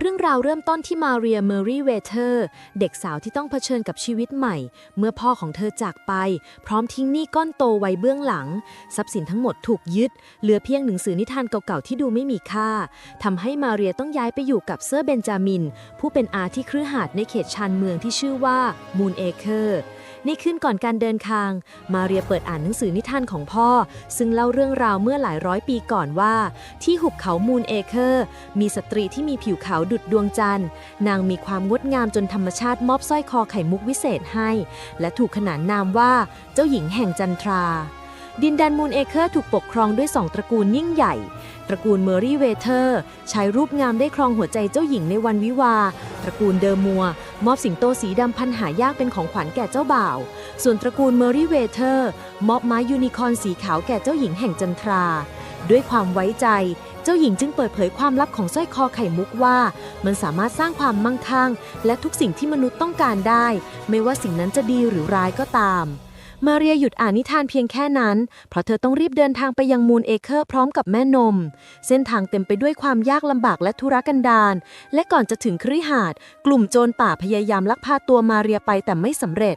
เรื่องราวเริ่มต้นที่มาเรียเมอรี่เวเทอร์ เด็กสาวที่ต้องเผชิญกับชีวิตใหม่ เมื่อพ่อของเธอจากไป พร้อมทิ้งหนี้ก้อนโตไว้เบื้องหลัง ทรัพย์สินทั้งหมดถูกยึด เหลือเพียงหนังสือนิทานเก่าๆที่ดูไม่มีค่าทำให้มาเรียต้องย้ายไปอยู่กับเซอร์เบนจามิน ผู้เป็นอาที่ครือหาดในเขตชานเมืองที่ชื่อว่ามูนเอเคอร์ ในคืนก่อนการเดินทาง มาเรียเปิดอ่านหนังสือนิทานของพ่อ ซึ่งเล่าเรื่องราวเมื่อหลายร้อยปีก่อนว่า ที่หุบเขามูนเอเคอร์ มีสตรีที่มีผิวขาวดุดดวงจันทร์ นางมีความงดงามจนธรรมชาติมอบสร้อยคอไข่มุกวิเศษให้ และถูกขนานนามว่าเจ้าหญิงแห่งจันทราดินแดนมูนเอเคอร์ถูกปกครองด้วยสองตระกูลยิ่งใหญ่ ตระกูลเมอรี่เวเทอร์ ใช้รูปงามได้ครองหัวใจเจ้าหญิงในวันวิวา ตระกูลเดอร์มัว มอบสิงโตสีดำพันหายากเป็นของขวัญแก่เจ้าบ่าว ส่วนตระกูลเมอรี่เวเทอร์ มอบไม้ยูนิคอร์นสีขาวแก่เจ้าหญิงแห่งจันทรา ด้วยความไว้ใจ เจ้าหญิงจึงเปิดเผยความลับของสร้อยคอไข่มุกว่า มันสามารถสร้างความมั่งคั่ง และทุกสิ่งที่มนุษย์ต้องการได้ ไม่ว่าสิ่งนั้นจะดีหรือร้ายก็ตาม มาเรียหยุดอ่านนิทานเพียงแค่นั้น เพราะเธอต้องรีบเดินทางไปยังมูนเอเคอร์พร้อมกับแม่นม เส้นทางเต็มไปด้วยความยากลำบากและธุรกันดาร และก่อนจะถึงคฤหาสน์กลุ่มโจรป่าพยายามลักพาตัวมาเรียไปแต่ไม่สำเร็จ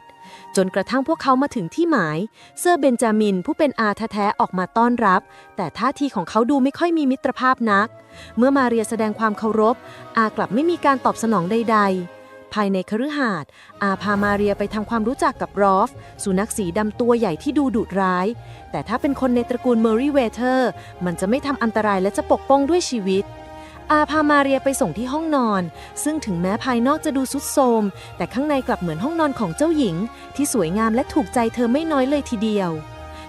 จนกระทั่งพวกเขามาถึงที่หมาย เซอร์เบนจามินผู้เป็นอาแท้ๆออกมาต้อนรับ แต่ท่าทีของเขาดูไม่ค่อยมีมิตรภาพนัก เมื่อมาเรียแสดงความเคารพ อากลับไม่มีการตอบสนองใด ๆ ภายในคฤหาสน์อาพามาเรียไปทำความรู้จักกับรอฟ สุนัขสีดำตัวใหญ่ที่ดูดุร้าย แต่ถ้าเป็นคนในตระกูลเมอรี่เวเทอร์ มันจะไม่ทำอันตรายและจะปกป้องด้วยชีวิต อาพามาเรียไปส่งที่ห้องนอน ซึ่งถึงแม้ภายนอกจะดูสุดโทมแต่ข้างในกลับเหมือนห้องนอนของเจ้าหญิง ที่สวยงามและถูกใจเธอไม่น้อยเลยทีเดียว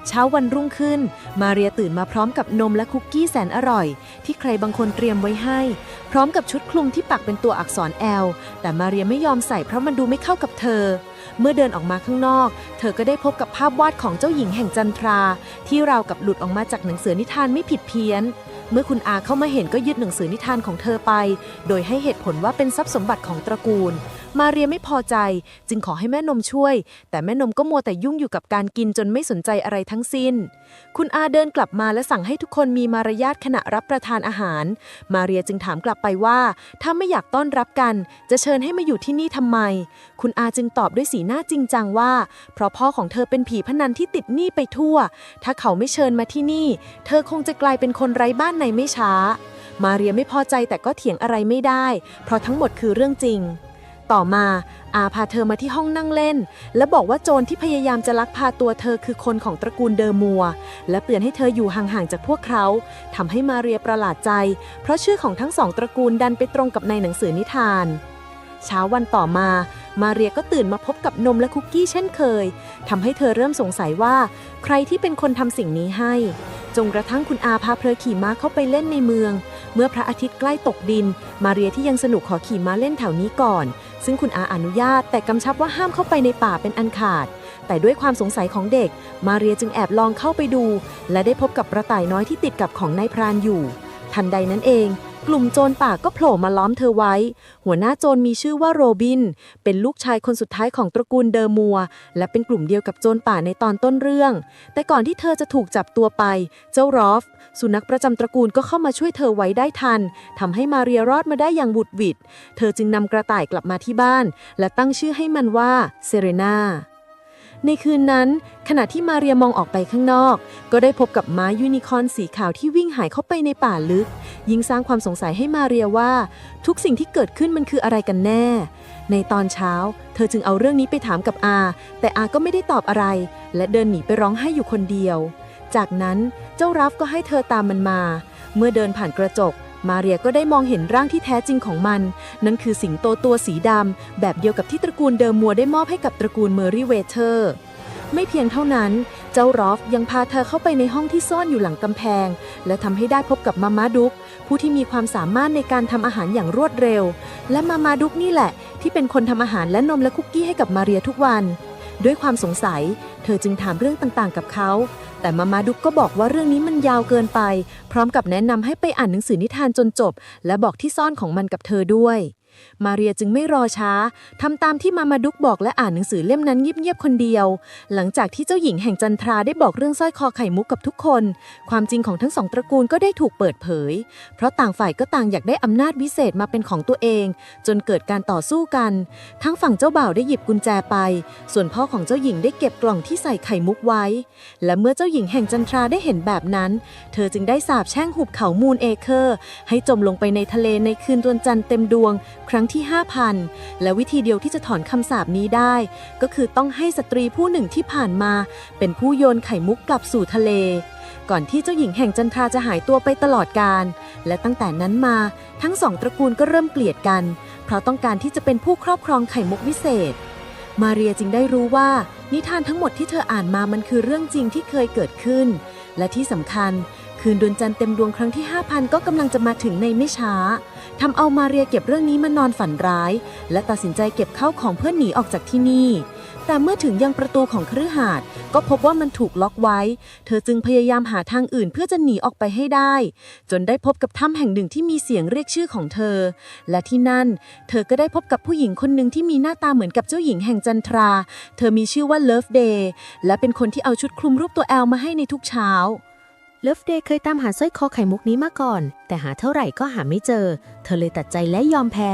เช้าวันรุ่งขึ้น มาเรียตื่นมาพร้อมกับนมและคุกกี้แสนอร่อย ที่ใครบางคนเตรียมไว้ให้ พร้อมกับชุดคลุมที่ปักเป็นตัวอักษร L แต่มาเรียไม่ยอมใส่เพราะมันดูไม่เข้ากับเธอ เมื่อเดินออกมาข้างนอก เธอก็ได้พบกับภาพวาดของเจ้าหญิงแห่งจันทรา ที่ราวกับหลุดออกมาจากหนังสือนิทานไม่ผิดเพี้ยน เมื่อคุณอาเข้ามาเห็นก็ยึดหนังสือนิทานของเธอไป โดยให้เหตุผลว่าเป็นทรัพย์สมบัติของตระกูล มาเรียไม่พอใจ จึงขอให้แม่นมช่วย แต่แม่นมก็มัวแต่ยุ่งอยู่กับการกินจนไม่สนใจอะไรทั้งสิ้น คุณอาเดินกลับมาและสั่งให้ทุกคนมีมารยาทขณะรับประทานอาหาร มาเรียจึงถามกลับไปว่า ถ้าไม่อยากต้อนรับกัน จะเชิญให้มาอยู่ที่นี่ทำไม คุณอาจึงตอบด้วยสีหน้าจริงจังว่า เพราะพ่อของเธอเป็นผีพนันที่ติดหนี้ไปทั่ว ถ้าเขาไม่เชิญมาที่นี่ เธอคงจะกลายเป็นคนไร้บ้านในไม่ช้า มาเรียไม่พอใจแต่ก็เถียงอะไรไม่ได้ เพราะทั้งหมดคือเรื่องจริง ต่อมาอาพาเธอมาที่ห้องนั่งเล่น และบอกว่าโจรที่พยายามจะลักพาตัวเธอคือคนของตระกูลเดอร์มัว และเตือนให้เธออยู่ห่างๆจากพวกเขาทำให้มาเรียประหลาดใจ เพราะชื่อของทั้งสองตระกูลดันไปตรงกับในหนังสือนิทาน เช้าวันต่อมา มาเรียก็ตื่นมาพบกับนมและคุกกี้เช่นเคยทำให้เธอเริ่มสงสัยว่า ใครที่เป็นคนทำสิ่งนี้ให้จนกระทั่งคุณอาพาเพลขี่ม้าเข้าไปเล่นในเมือง เมื่อพระอาทิตย์ใกล้ตกดิน มาเรียที่ยังสนุกขอขี่ม้าเล่นแถวนี้ก่อน ซึ่งคุณอาอนุญาตแต่กำชับว่าห้ามเข้าไปในป่าเป็นอันขาด แต่ด้วยความสงสัยของเด็ก มาเรียจึงแอบลองเข้าไปดู และได้พบกับกระต่ายน้อยที่ติดกับของนายพรานอยู่ ทันใดนั้นเอง กลุ่มโจรป่าก็โผล่มาล้อมเธอไว้ หัวหน้าโจรมีชื่อว่าโรบิน เป็นลูกชายคนสุดท้ายของตระกูลเดอร์มัว และเป็นกลุ่มเดียวกับโจรป่าในตอนต้นเรื่อง แต่ก่อนที่เธอจะถูกจับตัวไป เจ้ารอฟ สุนัขประจำตระกูลก็เข้ามาช่วยเธอไว้ได้ทันทำให้มาเรียรอดมาได้อย่างบุดหวิด เธอจึงนำกระต่ายกลับมาที่บ้าน และตั้งชื่อให้มันว่าเซเรนา ในคืนนั้น ขณะที่มาเรียมองออกไปข้างนอก ก็ได้พบกับม้ายูนิคอร์นสีขาวที่วิ่งหายเข้าไปในป่าลึก ยิ่งสร้างความสงสัยให้มาเรียว่า ทุกสิ่งที่เกิดขึ้นมันคืออะไรกันแน่ ในตอนเช้า เธอจึงเอาเรื่องนี้ไปถามกับอา แต่อาก็ไม่ได้ตอบอะไร และเดินหนีไปร้องไห้อยู่คนเดียว จากนั้นเจ้ารัฟก็ให้เธอตามมันมา เมื่อเดินผ่านกระจก มาเรียก็ได้มองเห็นร่างที่แท้จริงของมัน นั่นคือสิงโตตัวสีดำ แบบเดียวกับที่ตระกูลเดอมัวได้มอบให้กับตระกูลเมอรี่เวเทอร์ ไม่เพียงเท่านั้น เจ้ารอฟยังพาเธอเข้าไปในห้องที่ซ่อนอยู่หลังกำแพง และทำให้ได้พบกับมามาดุก ผู้ที่มีความสามารถในการทำอาหารอย่างรวดเร็ว และมามาดุกนี่แหละ ที่เป็นคนทำอาหารและนมและคุกกี้ให้กับมาเรียทุกวัน ด้วยความสงสัย เธอจึงถามเรื่องต่างๆ กับเขา แต่มามาดุกก็บอกว่าเรื่องนี้มันยาวเกินไป พร้อมกับแนะนำให้ไปอ่านหนังสือนิทานจนจบ และบอกที่ซ่อนของมันกับเธอด้วย มาเรียจึงไม่รอช้าทำตามที่มามาดุกบอกและอ่านหนังสือเล่มนั้นเงียบๆคนเดียว หลังจากที่เจ้าหญิงแห่งจันทราได้บอกเรื่องสร้อยคอไข่มุกกับทุกคน ความจริงของทั้งสองตระกูลก็ได้ถูกเปิดเผย เพราะต่างฝ่ายก็ต่างอยากได้อำนาจวิเศษมาเป็นของตัวเอง จนเกิดการต่อสู้กัน ทั้งฝั่งเจ้าบ่าวได้หยิบกุญแจไป ส่วนพ่อของเจ้าหญิงได้เก็บกล่องที่ใส่ไข่มุกไว้ และเมื่อเจ้าหญิงแห่งจันทราได้เห็นแบบนั้น เธอจึงได้สาบแช่งหุบเขามูลเอเคอร์ ให้จมลงไปในทะเลในคืนดวงจันทร์เต็มดวงครั้งที่ 5,000 และวิธีเดียวที่จะถอนคำสาปนี้ได้ ก็คือต้องให้สตรีผู้หนึ่งที่ผ่านมา เป็นผู้โยนไข่มุกกลับสู่ทะเล ก่อนที่เจ้าหญิงแห่งจันทราจะหายตัวไปตลอดกาลและตั้งแต่นั้นมาทั้งสองตระกูลก็เริ่มเกลียดกัน เพราะต้องการที่จะเป็นผู้ครอบครองไข่มุกวิเศษ มาเรียจึงได้รู้ว่า นิทานทั้งหมดที่เธออ่านมามันคือเรื่องจริงที่เคยเกิดขึ้น และที่สำคัญ คืนดวงจันทร์เต็มดวงครั้งที่ 5,000 ก็กำลังจะมาถึงในไม่ช้าทำเอามาเรียเก็บเรื่องนี้มานอนฝันร้าย และตัดสินใจเก็บเข้าของเพื่อหนีออกจากที่นี่ แต่เมื่อถึงยังประตูของคฤหาสน์ก็พบว่ามันถูกล็อกไว้ เธอจึงพยายามหาทางอื่นเพื่อจะหนีออกไปให้ได้ จนได้พบกับถ้ำแห่งหนึ่งที่มีเสียงเรียกชื่อของเธอ และที่นั่น เธอก็ได้พบกับผู้หญิงคนหนึ่งที่มีหน้าตาเหมือนกับเจ้าหญิงแห่งจันทรา เธอมีชื่อว่าเลิฟเดย์และเป็นคนที่เอาชุดคลุมรูปตัวแอลมาให้ในทุกเช้า เลิฟเดย์เคยตามหาสร้อยคอไข่มุกนี้มาก่อน แต่หาเท่าไหร่ก็หาไม่เจอ เธอเลยตัดใจและยอมแพ้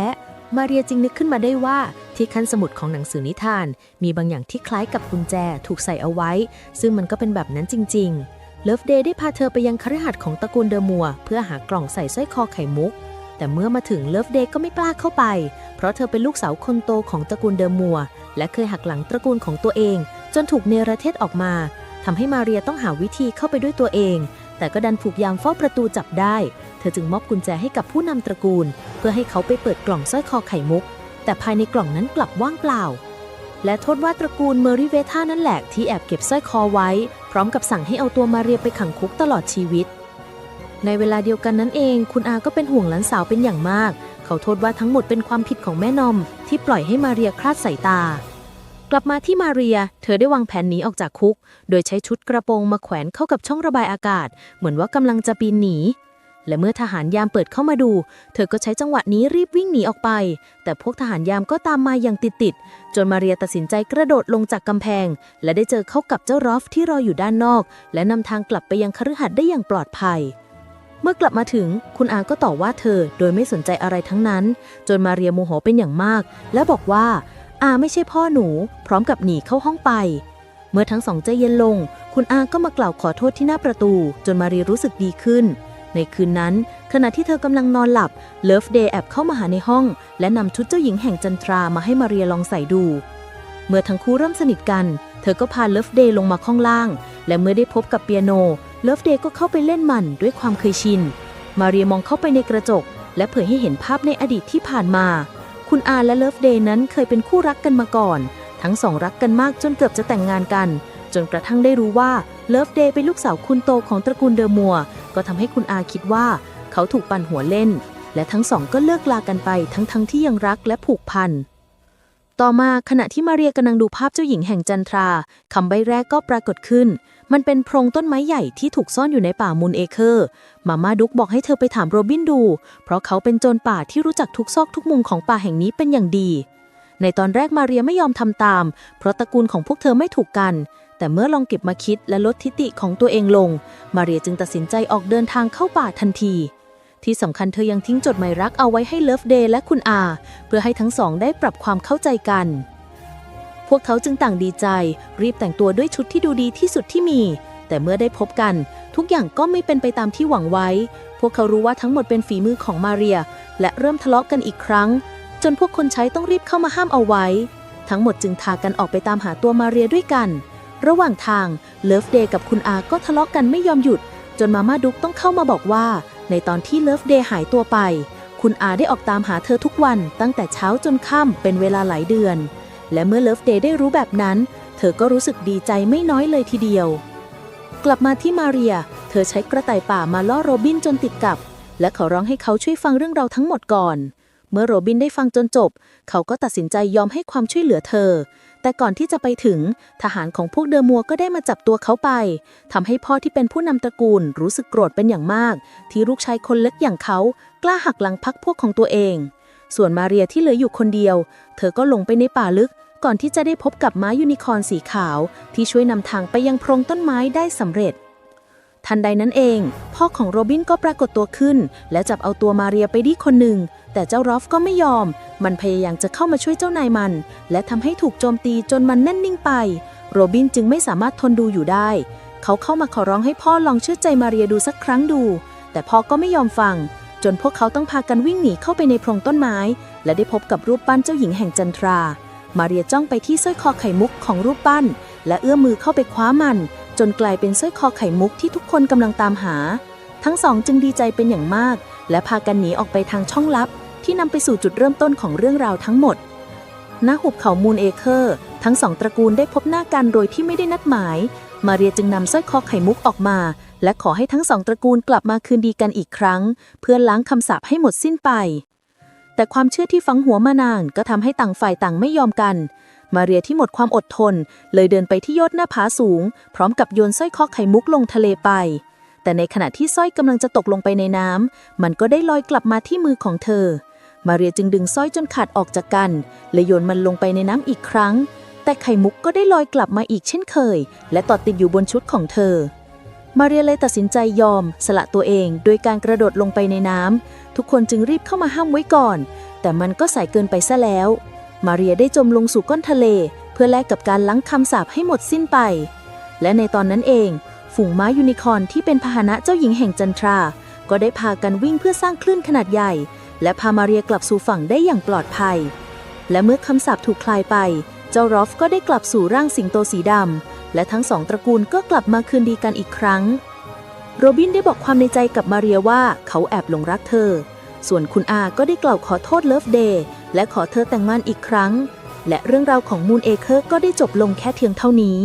มาเรียจึงนึกขึ้นมาได้ว่า ที่ขั้นสมุดของหนังสือนิทาน มีบางอย่างที่คล้ายกับกุญแจถูกใส่เอาไว้ ซึ่งมันก็เป็นแบบนั้นจริง ๆ เลิฟเดย์ได้พาเธอไปยังคฤหาสน์ของตระกูลเดอมัว เพื่อหากล่องใส่สร้อยคอไข่มุก แต่เมื่อมาถึงเลิฟเดย์ก็ไม่กล้าเข้าไป เพราะเธอเป็นลูกสาวคนโตของตระกูลเดอมัว และเคยหักหลังตระกูลของตัวเอง จนถูกเนรเทศออกมา ทำให้มาเรียต้องหาวิธีเข้าไปด้วยตัวเอง แต่ก็ดันถูกยามเฝ้าประตูจับได้ เธอจึงมอบกุญแจให้กับผู้นำตระกูล เพื่อให้เขาไปเปิดกล่องสร้อยคอไข่มุก แต่ภายในกล่องนั้นกลับว่างเปล่า และโทษว่าตระกูลเมอริเวธานั่นแหละที่แอบเก็บสร้อยคอไว้ พร้อมกับสั่งให้เอาตัวมาเรียไปขังคุกตลอดชีวิต ในเวลาเดียวกันนั้นเอง คุณอาก็เป็นห่วงหลานสาวเป็นอย่างมาก เขาโทษว่าทั้งหมดเป็นความผิดของแม่นอมที่ปล่อยให้มาเรียคลาดสายตา กลับมาที่มาเรีย เธอได้วางแผนหนีออกจากคุก โดยใช้ชุดกระโปรงมาแขวนเข้ากับช่องระบายอากาศ เหมือนว่ากำลังจะปีนหนี และเมื่อทหารยามเปิดเข้ามาดู เธอก็ใช้จังหวะนี้รีบวิ่งหนีออกไป แต่พวกทหารยามก็ตามมาอย่างติดๆ จนมาเรียตัดสินใจกระโดดลงจากกำแพง และได้เจอเข้ากับเจ้ารอฟที่รออยู่ด้านนอก และนำทางกลับไปยังคฤหาสน์ได้อย่างปลอดภัยเมื่อกลับมาถึง คุณอาก็ต่อว่าเธอโดยไม่สนใจอะไรทั้งนั้น จนมาเรียโมโหเป็นอย่างมาก และบอกว่า อาไม่ใช่พ่อหนู พร้อมกับหนีเข้าห้องไป เมื่อทั้งสองใจเย็นลง คุณอาก็มากล่าวขอโทษที่หน้าประตู จนมารีรู้สึกดีขึ้น ในคืนนั้น ขณะที่เธอกำลังนอนหลับ เลิฟเดย์แอบเข้ามาหาในห้อง และนำชุดเจ้าหญิงแห่งจันทรามาให้มาเรียลองใส่ดู เมื่อทั้งคู่เริ่มสนิทกัน เธอก็พาเลิฟเดย์ลงมาข้างล่าง และเมื่อได้พบกับเปียโน เลิฟเดย์ก็เข้าไปเล่นมันด้วยความเคยชิน มาเรียมองเข้าไปในกระจก และเผยให้เห็นภาพในอดีตที่ผ่านมา คุณอาและเลิฟเดย์นั้นเคยเป็นคู่รักกันมาก่อน ทั้งสองรักกันมากจนเกือบจะแต่งงานกัน จนกระทั่งได้รู้ว่าเลิฟเดย์เป็นลูกสาวคุณโตของตระกูลเดอมัว ก็ทำให้คุณอาคิดว่า เขาถูกปั่นหัวเล่น และทั้งสองก็เลิกลากันไปทั้งๆทที่ยังรักและผูกพัน ต่อมาขณะที่มาเรียกำลังดูภาพเจ้าหญิงแห่งจันทราคำใบแรกก็ปรากฏขึ้น มันเป็นโพรงต้นไม้ใหญ่ที่ถูกซ่อนอยู่ในป่ามูลเอเคอร์มาม่าดุกบอกให้เธอไปถามโรบินดู เพราะเขาเป็นโจรป่าที่รู้จักทุกซอกทุกมุมของป่าแห่งนี้เป็นอย่างดี ในตอนแรกมาเรียไม่ยอมทำตาม เพราะตระกูลของพวกเธอไม่ถูกกัน แต่เมื่อลองเก็บมาคิดและลดทิฐิของตัวเองลง มาเรียจึงตัดสินใจออกเดินทางเข้าป่าทันที ที่สำคัญเธอยังทิ้งจดหมายรักเอาไว้ให้เลิฟเดย์และคุณอา เพื่อให้ทั้งสองได้ปรับความเข้าใจกัน พวกเขาจึงต่างดีใจ รีบแต่งตัวด้วยชุดที่ดูดีที่สุดที่มี แต่เมื่อได้พบกัน ทุกอย่างก็ไม่เป็นไปตามที่หวังไว้ พวกเขารู้ว่าทั้งหมดเป็นฝีมือของมาเรีย และเริ่มทะเลาะกันอีกครั้ง จนพวกคนใช้ต้องรีบเข้ามาห้ามเอาไว้ ทั้งหมดจึงพากันออกไปตามหาตัวมาเรียด้วยกัน ระหว่างทางเลิฟเดย์กับคุณอาก็ทะเลาะกันไม่ยอมหยุดจนมาม่าดุกต้องเข้ามาบอกว่า ในตอนที่เลิฟเดย์หายตัวไป คุณอาได้ออกตามหาเธอทุกวันตั้งแต่เช้าจนค่ำเป็นเวลาหลายเดือน และเมื่อเลิฟเดย์ได้รู้แบบนั้น เธอก็รู้สึกดีใจไม่น้อยเลยทีเดียว กลับมาที่มาเรีย เธอใช้กระต่ายป่ามาล่อโรบินจนติดกับ และขอร้องให้เขาช่วยฟังเรื่องเราทั้งหมดก่อน เมื่อโรบินได้ฟังจนจบ เขาก็ตัดสินใจยอมให้ความช่วยเหลือเธอ แต่ก่อนที่จะไปถึง ทหารของพวกเดอมัวก็ได้มาจับตัวเขาไปทำให้พ่อที่เป็นผู้นำตระกูลรู้สึกโกรธเป็นอย่างมาก ที่ลูกชายคนเล็กอย่างเขา กล้าหักหลังพักพวกของตัวเอง ส่วนมาเรียที่เหลืออยู่คนเดียว เธอก็ลงไปในป่าลึก ก่อนที่จะได้พบกับม้ายูนิคอร์นสีขาว ที่ช่วยนำทางไปยังโพรงต้นไม้ได้สำเร็จทันใดนั้นเอง พ่อของโรบินก็ปรากฏตัวขึ้น และจับเอาตัวมาเรียไปที่คนหนึ่ง แต่เจ้ารอฟก็ไม่ยอม มันพยายามจะเข้ามาช่วยเจ้านายมัน และทำให้ถูกโจมตีจนมันแน่นนิ่งไป โรบินจึงไม่สามารถทนดูอยู่ได้ เขาเข้ามาขอร้องให้พ่อลองเชื่อใจมาเรียดูสักครั้งดู แต่พ่อก็ไม่ยอมฟัง จนพวกเขาต้องพากันวิ่งหนีเข้าไปในโพรงต้นไม้ และได้พบกับรูปปั้นเจ้าหญิงแห่งจันทรา มาเรียจ้องไปที่สร้อยคอไข่มุกของรูปปั้น และเอื้อมมือเข้าไปคว้ามัน จนกลายเป็นสร้อยคอไข่มุกที่ทุกคนกำลังตามหา ทั้งสองจึงดีใจเป็นอย่างมาก และพากันหนีออกไปทางช่องลับที่นำไปสู่จุดเริ่มต้นของเรื่องราวทั้งหมด ณ หุบเขามูนเอเคอร์ ทั้งสองตระกูลได้พบหน้ากันโดยที่ไม่ได้นัดหมาย มาเรียจึงนำสร้อยคอไข่มุกออกมา และขอให้ทั้งสองตระกูลกลับมาคืนดีกันอีกครั้ง เพื่อล้างคำสาปให้หมดสิ้นไป แต่ความเชื่อที่ฝังหัวมานานก็ทำให้ต่างฝ่ายต่างไม่ยอมกัน มาเรียที่หมดความอดทน เลยเดินไปที่ยอดหน้าผาสูง พร้อมกับโยนสร้อยคอไข่มุกลงทะเลไป แต่ในขณะที่สร้อยกำลังจะตกลงไปในน้ำมันก็ได้ลอยกลับมาที่มือของเธอ มาเรียจึงดึงสร้อยจนขาดออกจากกัน และโยนมันลงไปในน้ำอีกครั้ง แต่ไข่มุกก็ได้ลอยกลับมาอีกเช่นเคย และต่อติดอยู่บนชุดของเธอ มาเรียเลยตัดสินใจยอม สละตัวเอง โดยการกระโดดลงไปในน้ำทุกคนจึงรีบเข้ามาห้ามไว้ก่อน แต่มันก็สายเกินไปซะแล้ว มาเรียได้จมลงสู่ก้นทะเล เพื่อแลกกับการล้างคำสาปให้หมดสิ้นไป และในตอนนั้นเอง ฝูงม้ายูนิคอร์นที่เป็นพาหนะเจ้าหญิงแห่งจันทรา ก็ได้พากันวิ่งเพื่อสร้างคลื่นขนาดใหญ่ และพามาเรียกลับสู่ฝั่งได้อย่างปลอดภัย และเมื่อคำสาปถูกคลายไป เจ้ารอฟก็ได้กลับสู่ร่างสิงโตสีดำและทั้งสองตระกูลก็กลับมาคืนดีกันอีกครั้ง โรบินได้บอกความในใจกับมาเรียว่าเขาแอบหลงรักเธอ ส่วนคุณอาก็ได้กล่าวขอโทษเลิฟเดย์และขอเธอแต่งงานอีกครั้ง และเรื่องราวของมูนเอเคอร์ก็ได้จบลงแค่เพียงเท่านี้